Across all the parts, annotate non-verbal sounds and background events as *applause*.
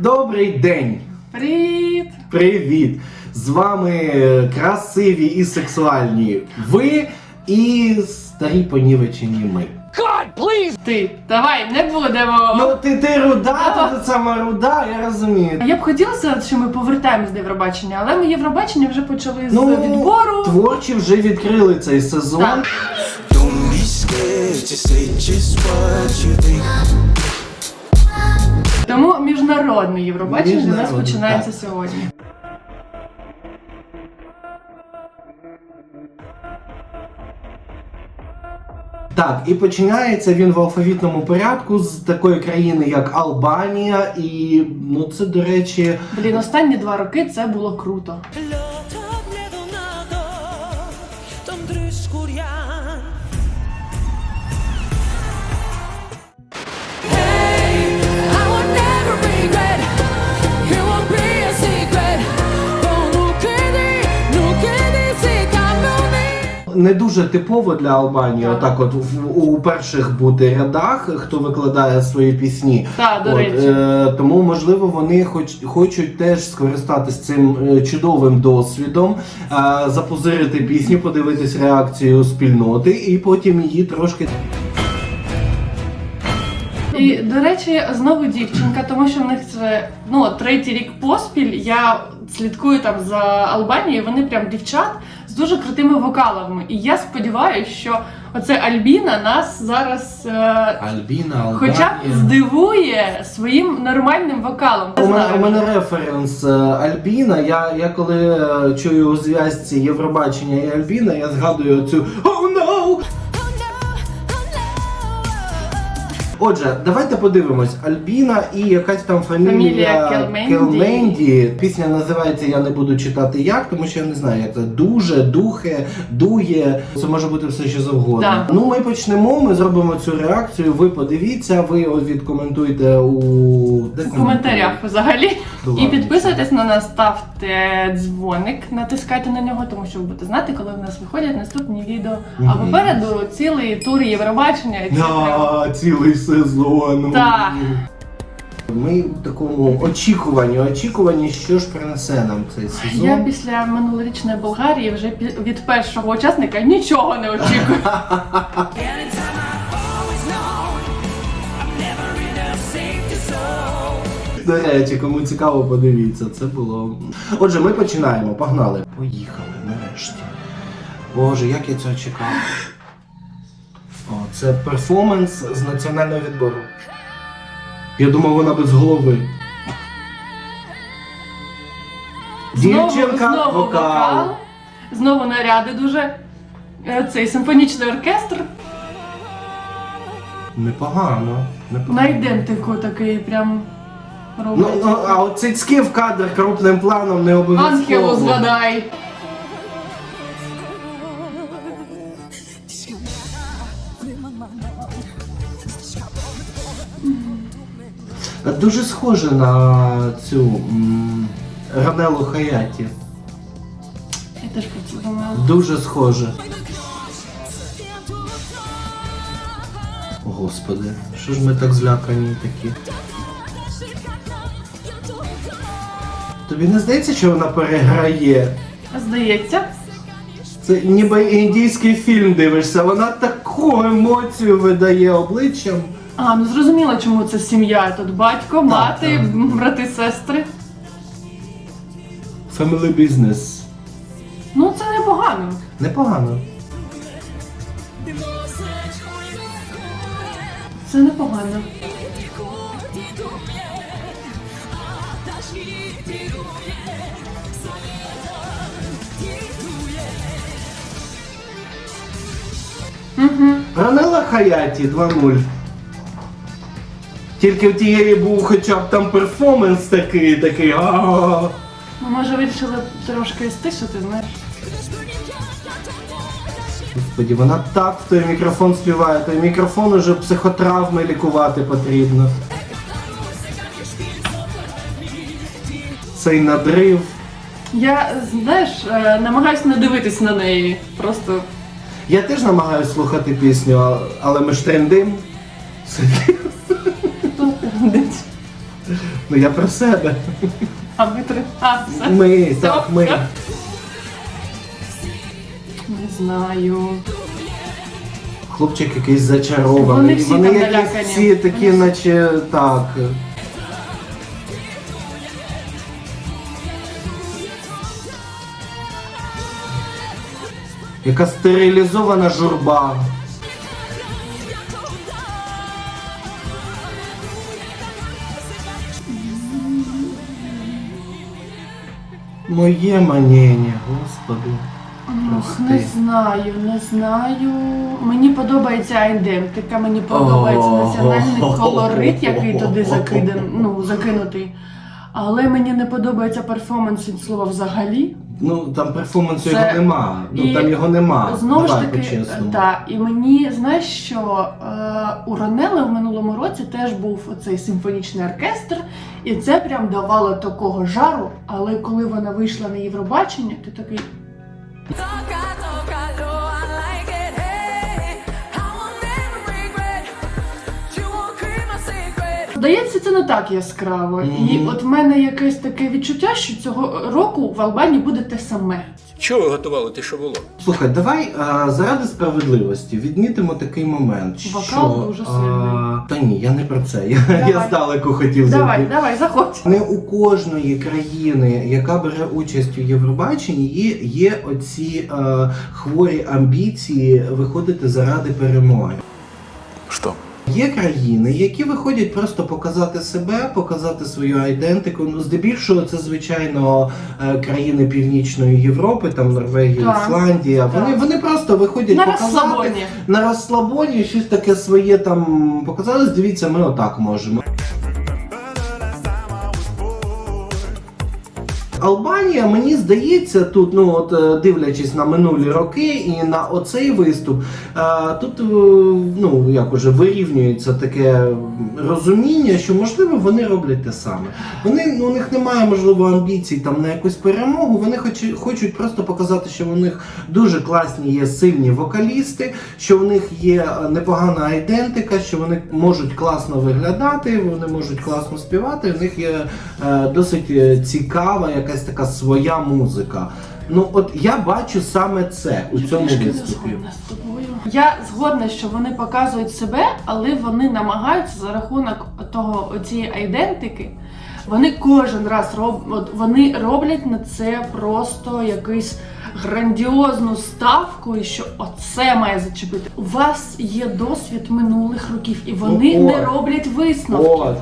Добрий день! Привіт! Привіт! З вами красиві і сексуальні ви і старі понівечені ми. Ти давай не будемо. Ну ти, ти руда, ти сама руда, я розумію. Я б хотіла сказати, що ми повертаємось до Євробачення, але ми Євробачення вже почали з Ну, відбору. творчі вже відкрили цей сезон. Так. Тому міжнародне Євробачення для нас Міжнародне, починається так. сьогодні. Так, і починається він в алфавітному порядку з такої країни, як Албанія, і ну це, до речі, Блін, останні два роки це було круто. Låt не дуже типово для Албанії, Так. отак, от в, у перших бути рядах, хто викладає свої пісні. Так, до От, речі. е, тому, можливо, вони хоч, хочуть теж скористатись цим е, чудовим досвідом, е, запозирити пісню, подивитись реакцію спільноти і потім її трошки. І до речі, знову дівчинка, тому що в них це ну третій рік поспіль. Я слідкую там за Албанією. Вони прям дівчат дуже крутими вокалами. І я сподіваюся, що оце Альбіна нас зараз. Е, Альбіна, Хоча б здивує своїм нормальним вокалом. Не У мене, знаю. у мене референс е, Альбіна. Я, я коли е, чую у зв'язці Євробачення і Альбіна, я згадую цю Oh Отже, давайте подивимось. Альбіна і якась там фамілія, Фамілія Келменді. Келменді. Пісня називається Я не буду читати як, тому що я не знаю, як це дуже, духе, дує. Це може бути все що завгодно. Да. Ну ми почнемо. Ми зробимо цю реакцію. Ви подивіться, ви от відкоментуйте у де в коментарях взагалі. Ладно. І підписуйтесь на нас, ставте дзвоник, натискайте на нього, тому що ви будете знати, коли в нас виходять наступні відео. А попереду цілий тур Євробачення. і це Да, цілий сезон. Так. Ми в такому очікуванні, очікуванні, що ж принесе нам цей сезон. Я після минулорічної Болгарії вже пі- від першого учасника нічого не очікую. Anytime I've always known I'm never enough safe to soul До речі, кому цікаво, подивіться. Це було. Отже, ми починаємо. Погнали. Поїхали нарешті. Боже, як я цього чекав. Це перформанс з національного відбору. Я думав, вона без голови. Дівчинка, знову вокал. Знову наряди дуже. Е, Цей симфонічний оркестр Непогано. непогано. на ідентику такий прям Ну, робить. ну, а от цицьки в кадр крупним планом не обов'язково. Ангелу згадай. Дуже схоже на цю м, Ранелу Хаяті. Я теж про це думала. Дуже схоже. Господи, що ж ми так злякані такі? Тобі не здається, що вона переграє? Здається. Це ніби індійський фільм дивишся, вона таку емоцію видає обличчям. А, ну зрозуміло, чому це сім'я. Тут батько, мати, так. брати, сестри. Family business. Ну це непогано. Непогано. Це непогано. Угу. Ранела Хаяті 2-0. Тільки в тієї був хоча б там перформанс такий, такий. а Ну, може, вирішили трошки стишити, знаєш. Господі, вона так в той мікрофон співає, той мікрофон уже психотравми лікувати потрібно. Цей надрив. Я, знаєш, е, намагаюся не дивитись на неї. Просто Я теж намагаюся слухати пісню, а- але ми ж трендим. Тут Ну я про себе. А ми три. А, все. Ми, так, ми. Не знаю. Хлопчик якийсь зачарований. Вони всі там якісь налякані. всі такі, Вони наче так. Яка стерилізована журба. Моє маніння, господи. Ох, не Прости. знаю, не знаю. Мені подобається ідентика, мені подобається національний колорит, який туди закидан, ну, закинутий. Але мені не подобається перформанс від слова взагалі. Ну там перформансу Це- його нема. Ну і там його нема. Знову ж таки, по-чесному. та, і мені знаєш, що е, у Ронели в минулому році теж був оцей симфонічний оркестр, і це прям давало такого жару. Але коли вона вийшла на Євробачення, ти такий Здається, це не так яскраво. І от в мене якесь таке відчуття, що цього року в Албанії буде те саме. Чого ви готували те, що було? Слухай, давай а, заради справедливості відмітимо такий момент. Вокал що, дуже а, сильний. Та ні, я не про це. Я, Давай. я здалеку хотів Давай, зайти. давай, заходь. Не у кожної країни, яка бере участь у Євробаченні, є, є оці е, хворі амбіції виходити заради перемоги. Что? Є країни, які виходять просто показати себе, показати свою айдентику. Ну, здебільшого, це звичайно е, країни Північної Європи, там Норвегія, Так. Ісландія. Вони, Так. вони просто виходять На показати розслабоні. на розслабоні, щось таке своє там показали. Дивіться, ми отак можемо. Албанія, мені здається, тут, ну от е, дивлячись на минулі роки і на оцей виступ, е, тут е, ну як уже вирівнюється таке розуміння, що можливо вони роблять те саме. Вони ну, у них немає можливо амбіцій там на якусь перемогу. Вони хочуть, хочуть просто показати, що у них дуже класні є сильні вокалісти, що у них є непогана айдентика, що вони можуть класно виглядати, вони можуть класно співати. У них є е, досить цікава, якась така своя музика. Ну от я бачу саме це у цьому виступі. Я згодна, що вони показують себе, але вони намагаються за рахунок того цієї айдентики. Вони кожен раз роб, от вони роблять на це просто якусь грандіозну ставку, і що оце має зачепити. У вас є досвід минулих років, і вони Ну, не роблять висновки.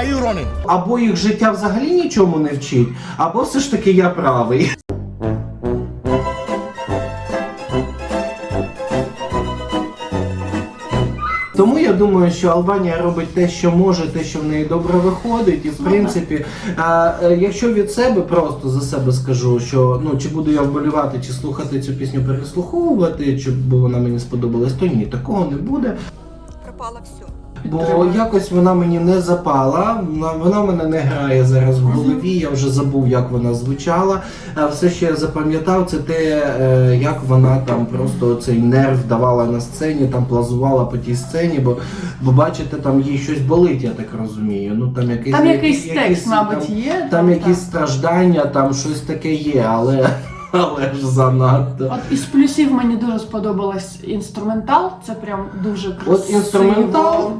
От. Або їх життя взагалі нічому не вчить, або все ж таки я правий. Тому я думаю, що Албанія робить те, що може, те, що в неї добре виходить. І в принципі, а, е, якщо від себе просто за себе скажу, що ну чи буду я вболівати, чи слухати цю пісню, переслуховувати, чи бо вона мені сподобалась, то ні, такого не буде. пропало все. Бо якось вона мені не запала, вона, вона в мене не грає зараз в голові. Я вже забув, як вона звучала. А все, що я запам'ятав, це те, е, як вона там просто цей нерв давала на сцені, там плазувала по тій сцені, бо, бо бачите, там їй щось болить, я так розумію. Ну там якийсь Там якийсь текст, мабуть, там, є. там якісь так. страждання, там щось таке є, але, *laughs* але ж занадто. От із плюсів мені дуже сподобалась інструментал. Це прям дуже красиво. От інструментал.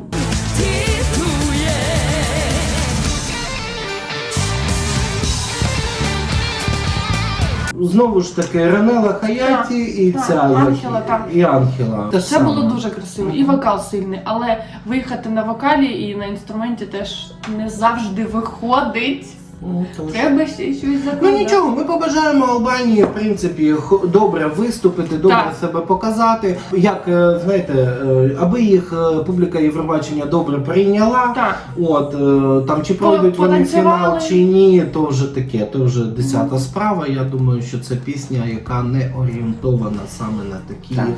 Знову ж таки, Ренела Хаяті і так, ця Ангела, так. і Ангела. Те Це саме. було дуже красиво, і вокал сильний, але виїхати на вокалі і на інструменті теж не завжди виходить. Ну, тому Треба ще щось Ну нічого, ми побажаємо Албанії, в принципі, добре виступити, добре Так. себе показати. Як е, знаєте, е, аби їх е, публіка Євробачення добре прийняла. Так. От е, там чи пройдуть вони потанцювали. фінал чи ні, то вже таке, то вже десята справа. Я думаю, що це пісня, яка не орієнтована саме на такі Так.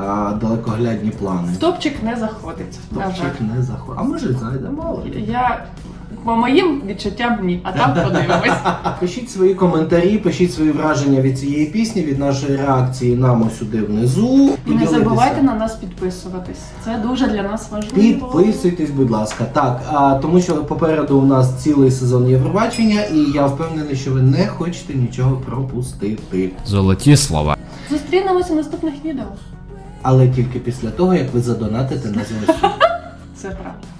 а, далекоглядні плани. В топчик не заходить. На жаль. Топчик не заходить. А може й зайде, мало. ли. Я По моїм відчуттям ні, а там *laughs* подивимось. Пишіть свої коментарі, пишіть свої враження від цієї пісні, від нашої реакції нам ось сюди внизу. І не забувайте на нас підписуватись. Це дуже для нас важливо. Підписуйтесь, будь ласка. Так, а, тому що попереду у нас цілий сезон Євробачення, і я впевнений, що ви не хочете нічого пропустити. Золоті слова. Зустрінемося в наступних відео. Але тільки після того, як ви задонатите на ЗСУ. *laughs* Це правда.